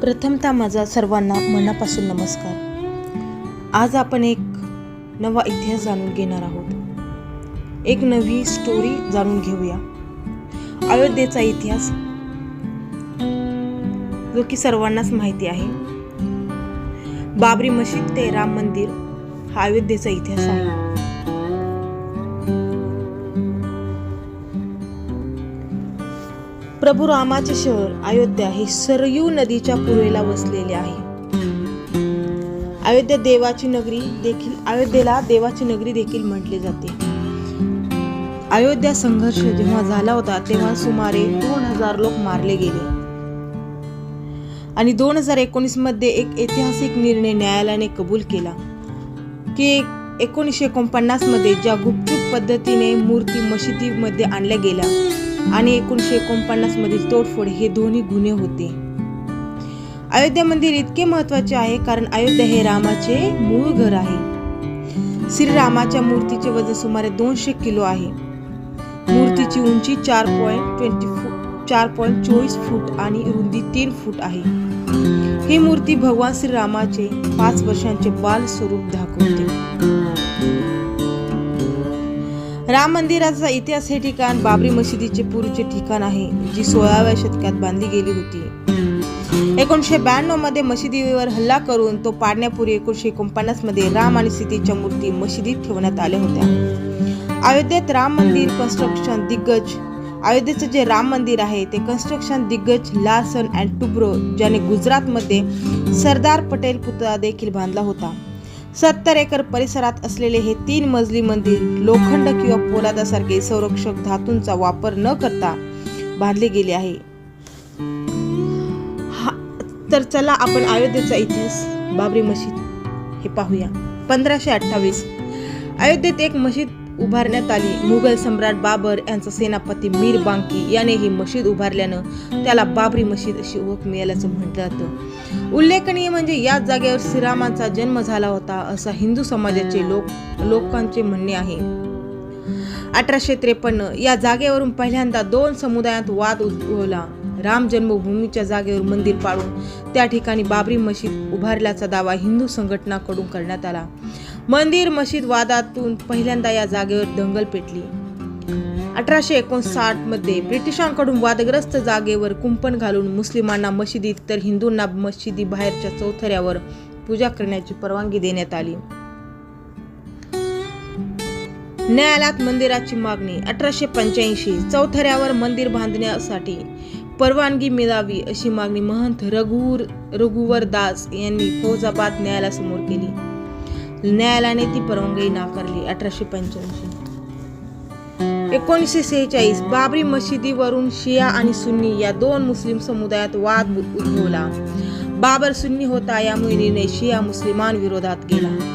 प्रथमतः माझा सर्वांना मनापासून नमस्कार. आज आपण एक नवा इतिहास जाणून घेणार आहोत. एक नवी स्टोरी जाणून घेऊया. अयोध्येचा इतिहास जो की सर्वांनाच माहिती आहे. बाबरी मशीद ते राम मंदिर हा अयोध्येचा इतिहास आहे. प्रभू रामाचे शहर अयोध्या हे सरयू नदीच्या पूर्वेला वसलेले आहे. अयोध्या देवाची नगरी देखील अयोध्येला देवाची नगरी देखील म्हटले जाते. अयोध्या संघर्ष जेव्हा झाला होता तेव्हा सुमारे दोन हजार लोक मारले गेले. आणि दोन हजार एकोणीसमध्ये एक ऐतिहासिक निर्णय न्यायालयाने कबूल केला की एकोणीसशे एकोणपन्नासमध्ये ज्या गुपचूप पद्धतीने मूर्ती मशिदीमध्ये आणल्या गेल्या आणि एकोणीसशे एकोणपन्नास मधील तोडफोड हे दोन्ही गुन्हे होते. अयोध्या मंदिर इतके महत्त्वाचे आहे कारण अयोध्या हे रामाचे मूळ घर आहे. श्रीरामाच्या मूर्तीचे वजन सुमारे दोनशे किलो आहे. मूर्तीची उंची चार पॉईंट ट्वेंटी फूट चार पॉईंट चोवीस फूट आणि रुंदी तीन फूट आहे. ही मूर्ती भगवान श्रीरामाचे पाच वर्षांचे बाल स्वरूप दाखवते. राम मंदिराचा इतिहास हे ठिकाण बाबरी मशिदीचे पूर्वचे ठिकाण आहे जी सोळाव्या शतकात बांधली गेली होती. एकोणीसशे ब्याण्णवमध्ये मशिदीवर हल्ला करून तो पाडण्यापूर्वी एकोणीशे एकोणपन्नासमध्ये राम आणि सीतेच्या मूर्ती मशिदीत ठेवण्यात आल्या होत्या. अयोध्येत राम मंदिर कन्स्ट्रक्शन दिग्गज. अयोध्येचं जे राम मंदिर आहे ते कन्स्ट्रक्शन दिग्गज लार्सन अँड टुब्रो ज्याने गुजरातमध्ये सरदार पटेल पुतळा देखील बांधला होता. सत्तर एकर परिसरात असलेले हे तीन मजली मंदिर लोखंड किंवा पोलादासारखे संरक्षक धातूंचा वापर न करता बांधले गेले आहे. हा- तर चला आपण अयोध्येचा इतिहास बाबरी मशीद हे पाहूया. पंधराशे अठ्ठावीस. अयोध्येत एक मशीद उभारण्यात आली. मुघल सम्राट बाबर यांचा सेनापती मीर बांकी याने ही मशीद उभारल्यानं त्याला बाबरी मशीद अशी ओळख मिळाल्याचं म्हटलं जातं. उल्लेखनीय म्हणजे याच जागेवर श्रीरामांचा जन्म झाला होता असा हिंदू समाजाचे लोक लोकांचे म्हणणे आहे. अठराशे त्रेपन्न या जागेवरून पहिल्यांदा दोन समुदायात वाद उद्भवला. राम जन्मभूमीच्या जागेवर मंदिर पाडून त्या ठिकाणी बाबरी मशीद उभारल्याचा दावा हिंदू संघटनाकडून करण्यात आला. मंदिर मशीद वादातून पहिल्यांदा या जागेवर दंगल पेटली. अठराशे एकोणसाठमध्ये ब्रिटिशांकडून वादग्रस्त जागेवर कुंपण घालून मुस्लिमांना मशिदीत तर हिंदूंना मशिदी बाहेरच्या चौथऱ्यावर पूजा करण्याची परवानगी देण्यात आली. न्यायालयात मंदिराची मागणी अठराशे पंच्याऐंशी चौथऱ्यावर मंदिर बांधण्यासाठी परवानगी मिळावी अशी मागणी महंत रघुवर रघुवर दास यांनी फौजाबाद न्यायालयासमोर केली. न्यायालयाने ती परवानगी नाकारली अठराशे पंच्याऐंशी. एकोणीसशे सेहेचाळीस बाबरी मशिदीवरून शिया आणि सुन्नी या दोन मुस्लिम समुदायात वाद उद्भवला. बाबर सुन्नी होता यामुळे निर्णय शिया मुस्लिमांविरोधात गेला.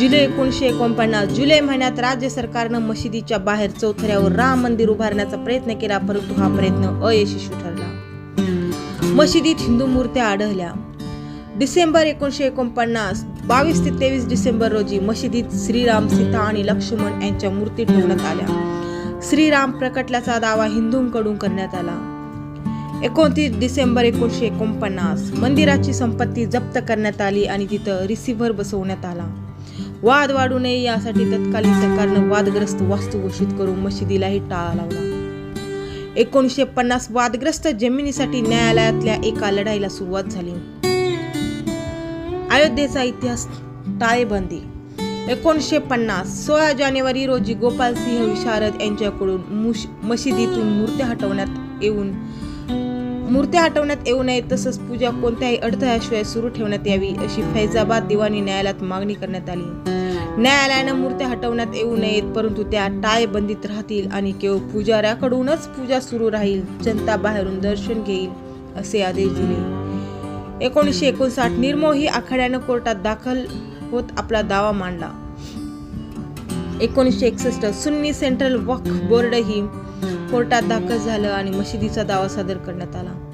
जुलै एकोणीसशे एकोणपन्नास जुलै महिन्यात राज्य सरकारनं मशिदीच्या बाहेर चौथऱ्यावर राम मंदिर उभारण्याचा प्रयत्न केला परंतु हा प्रयत्न अयशस्वी ठरला. मशिदीत हिंदू मूर्त्या आढळल्या. डिसेंबर एकोणीसशे एकोणपन्नास बावीस ते तेवीस डिसेंबर रोजी मशिदीत श्रीराम सीता आणि लक्ष्मण यांच्या मूर्ती ठेवण्यात आल्या. श्रीराम प्रकटल्याचा दावा हिंदूंकडून करण्यात आला. एकोणतीस डिसेंबर एकोणीसशे एकोणपन्नास मंदिराची संपत्ती जप्त करण्यात आली आणि तिथं रिसिव्हर बसवण्यात आला. वाद वाढू नये यासाठी तत्कालीन सरकारनं वादग्रस्त वास्तू घोषित करून मशिदीलाही टाळा लावला. एकोणीसशे पन्नास वादग्रस्त जमिनीसाठी न्यायालयातल्या एका लढाईला सुरुवात झाली. अयोध्येचा इतिहास टाळेबंदी. एकोणीसशे पन्नास सोळा जानेवारी रोजी गोपाल सिंह विशारद यांच्याकडून मुश मशिदीतून मूर्त्या हटवण्यात येऊन मूर्त्या हटवण्यात येऊ नये तसंच पूजा कोणत्याही अडथळ्याशिवाय सुरू ठेवण्यात यावी अशी फैजाबाद दिवाणी न्यायालयात मागणी करण्यात आली. न्यायालयानं मूर्त्या हटवण्यात येऊ नयेत परंतु त्या टाळेबंदीत राहतील आणि केवळ पुजाऱ्याकडूनच पूजा सुरू राहील. जनता बाहेरून दर्शन घेईल असे आदेश दिले. एकोणीसशे एकोणसाठ निर्मोही आखाड्यानं कोर्टात दाखल होत आपला दावा मांडला. एकोणीसशे एकसष्ट सुन्नी सेंट्रल वक्फ बोर्डही कोर्टात दाखल झालं आणि मशिदीचा दावा सादर करण्यात आला.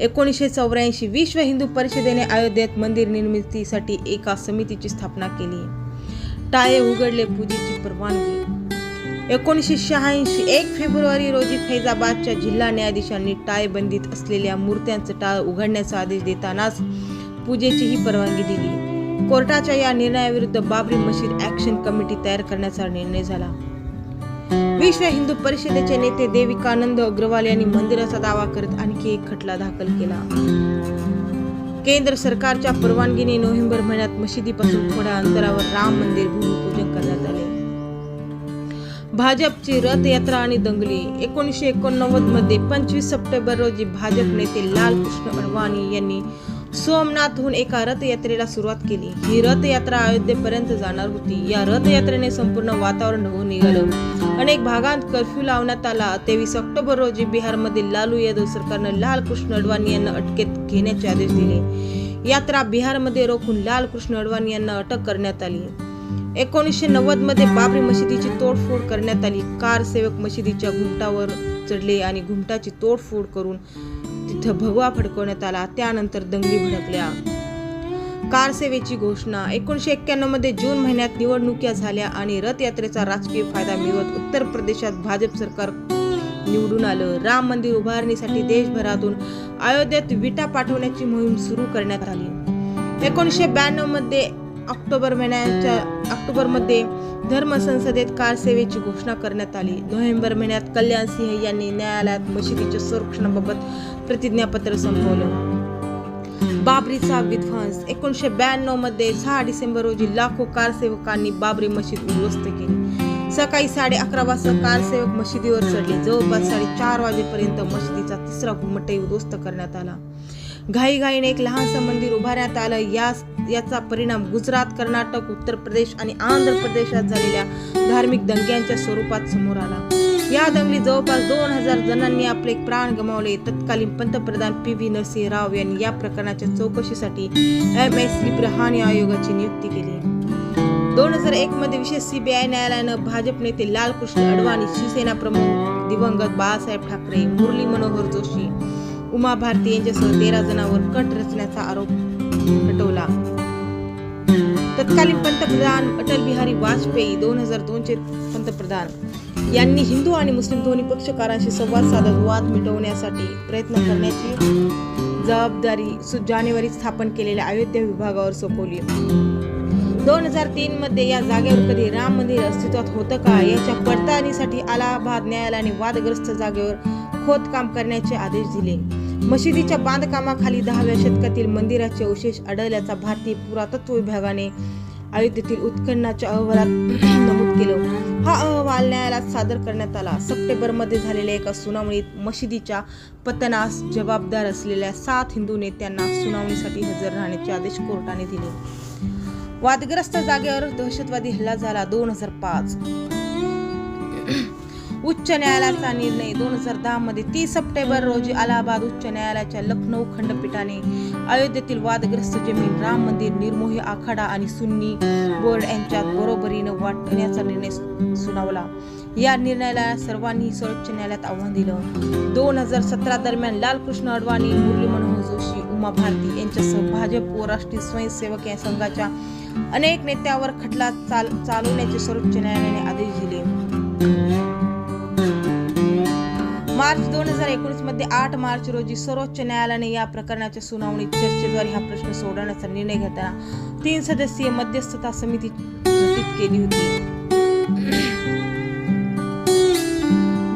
एकोणीसशे चौऱ्याऐंशी विश्व हिंदू परिषदेने अयोध्येत मंदिर निर्मितीसाठी एका समितीची स्थापना केली. टाळे उघडले पूजेची परवानगी. एकोणीसशे शहाऐंशी एक फेब्रुवारी रोजी फैजाबादच्या जिल्हा न्यायाधीशांनी टाळेबंदीत असलेल्या मूर्त्यांचं टाळ उघडण्याचा आदेश देतानाच पूजेचीही परवानगी दिली. कोर्टाच्या या निर्णयाविरुद्ध बाबरी मशीद ऍक्शन कमिटी तयार करण्याचा निर्णय झाला. विश्व हिंदू परिषदेचे नेते देविकानंद अग्रवाल यांनी मंदिराचा दावा करत आणखी एक खटला दाखल केला. केंद्र सरकारच्या परवानगीने नोव्हेंबर महिन्यात मशिदीपासून थोड्या अंतरावर राम मंदिर भूमिपूजन करण्यात आले. भाजपची रथयात्रा आणि दंगली. एकोणीसशे एकोणनव्वदमध्ये पंचवीस सप्टेंबर रोजी भाजप नेते लालकृष्ण अडवाणी यांनी सोमनाथहून एका रथयात्रेला सुरुवात केली. ही रथयात्रा अयोध्येपर्यंत जाणार होती. या रथयात्रेने संपूर्ण वातावरण होऊन निघालं. अनेक भागांत कर्फ्यू लावण्यात आला. तेवीस ऑक्टोबर रोजी बिहारमधील लालू यादव सरकारनं लालकृष्ण अडवाणी यांना अटकेत घेण्याचे आदेश दिले. यात्रा बिहारमध्ये रोखून लालकृष्ण अडवाणी यांना अटक करण्यात आली. एकोणीसशे नव्वदमध्ये बाबरी मशिदीची तोडफोड करण्यात आली. कार सेवक मशिदीच्या घुमटावर चढले आणि घुमटाची तोडफोड करून तिथं भगवा फडकवण्यात आला. त्यानंतर दंगली भडकल्या. कार सेवेची घोषणा. एकोणीसशे एक्क्याण्णवमध्ये जून महिन्यात निवडणुक्या झाल्या आणि रथयात्रेचा राजकीय फायदा मिळवत उत्तर प्रदेशात भाजप सरकार निवडून आलं. राम मंदिर उभारणीसाठी देशभरातून अयोध्येत विटा पाठवण्याची मोहीम सुरू करण्यात आली. एकोणीसशे ब्याण्णवमध्ये ऑक्टोबर महिन्याच्या ऑक्टोबरमध्ये धर्म संसदेत कार सेवेची घोषणा करण्यात आली. नोव्हेंबर महिन्यात कल्याण सिंह यांनी न्यायालयात मशिदीच्या संरक्षणाबाबत प्रतिज्ञापत्र संपवलं. बाबरीचा विध्वंस. एकोणीसशे ब्याण्णवमध्ये सहा डिसेंबर रोजी लाखो कारसेवकांनी बाबरी मशीद उद्ध्वस्त केली. सकाळी साडे अकरा वाजता कारसेवक मशिदीवर चढले. जवळपास साडेचार वाजेपर्यंत मशिदीचा तिसरा घुमटही उद्ध्वस्त करण्यात आला. घाईघाईने एक लहानसं मंदिर उभारण्यात आलं. या याचा परिणाम गुजरात कर्नाटक उत्तर प्रदेश आणि आंध्र प्रदेशात झालेल्या धार्मिक दंग्यांच्या स्वरूपात समोर आला. या दंगली जवळपास दोन हजार जणांनी आपले प्राण गमावले. तत्कालीन पंतप्रधान पी व्ही नरसिंह राव यांनी या प्रकरणाच्या चौकशीसाठी एम एस लिब्रहानी आयोगाची नियुक्ती केली. दोन हजार एक मध्ये विशेष सीबीआय न्यायालयानं भाजप नेते लालकृष्ण अडवाणी शिवसेना प्रमुख दिवंगत बाळासाहेब ठाकरे मुरली मनोहर जोशी उमा भारती यांच्यासह तेरा जणांवर कट रचण्याचा आरोप हटवला. तत्कालीन पंतप्रधान अटल बिहारी वाजपेयी दोन हजार दोनचे पंतप्रधान. यांनी हिंदू आणि मुस्लिम दोन्ही पक्षकारांशी संवाद साधत वाद मिटवण्यासाठी प्रयत्न करण्याची जबाबदारी सु- स्थापन केलेल्या अयोध्या विभागावर सोपवली. दोन हजार तीन मध्ये या जागेवर कधी राम मंदिर अस्तित्वात होतं का? याच्या पडताळणीसाठी अलाहाबाद न्यायालयाने वादग्रस्त जागेवर खोदकाम करण्याचे आदेश दिले. मशिदीच्या बांधकामाखाली दहाव्या शतकातील मंदिराचे अवशेष आढळल्याचा भारतीय पुरातत्व विभागाने अयोध्येतील उत्खननाच्या अहवालात नमूद केलं. हा अहवाल न्यायालयात सादर करण्यात आला. सप्टेंबरमध्ये झालेल्या एका सुनावणीत मशिदीच्या पतनास जबाबदार असलेल्या सात हिंदू नेत्यांना सुनावणीसाठी हजर राहण्याचे आदेश कोर्टाने दिले. वादग्रस्त जागेवर दहशतवादी हल्ला झाला दोन हजार पाच. उच्च न्यायालयाचा निर्णय. दोन हजार दहा मध्ये तीस सप्टेंबर रोजी अलाहाबाद उच्च न्यायालयाच्या लखनौ खंडपीठाने अयोध्येतील वादग्रस्त जमीन राम मंदिर निर्मोही आखाडा आणि सुन्नी बोर्ड यांच्यात बरोबरीनं वाटण्याचा निर्णय सुनावला. या निर्णयाला सर्वांनी सर्वोच्च न्यायालयात आव्हान दिलं. दोन हजार सतरा दरम्यान लालकृष्ण अडवाणी मुरली मनोहर जोशी उमा भारती यांच्यासह भाजप व राष्ट्रीय स्वयंसेवक या संघाच्या अनेक नेत्यावर खटला चाल चालवण्याचे सर्वोच्च न्यायालयाने आदेश दिले. मार्च दोन हजार एकोणीसमध्ये आठ मार्च रोजी सर्वोच्च न्यायालयाने या प्रकरणाच्या सुनावणीत चर्चेद्वारे हा प्रश्न सोडवण्याचा निर्णय घेताना तीन सदस्यीय मध्यस्थता समिती केली होती.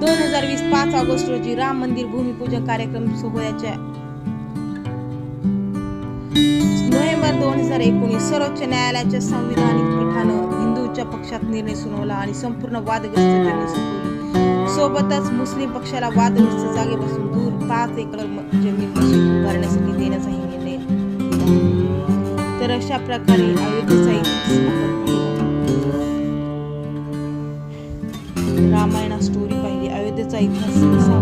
दोन हजार वीस पाच ऑगस्ट रोजी राम मंदिर भूमिपूजन कार्यक्रम सोहळ्याच्या नोव्हेंबर दोन हजार एकोणीस सर्वोच्च न्यायालयाच्या संविधानिक पीठानं हिंदूच्या पक्षात निर्णय सुनावला आणि संपूर्ण वादग्रस्त जमीन सोबतच मुस्लिम पक्षाला वादग्रस्त जागेपासून दूर पाच एकर जमीन मशीद उभारण्यासाठी देण्याचाही निर्णय दिला. तर अशा प्रकारे अयोध्येचा इतिहास रामायणा स्टोरी पाहिली अयोध्येचा इतिहास कसा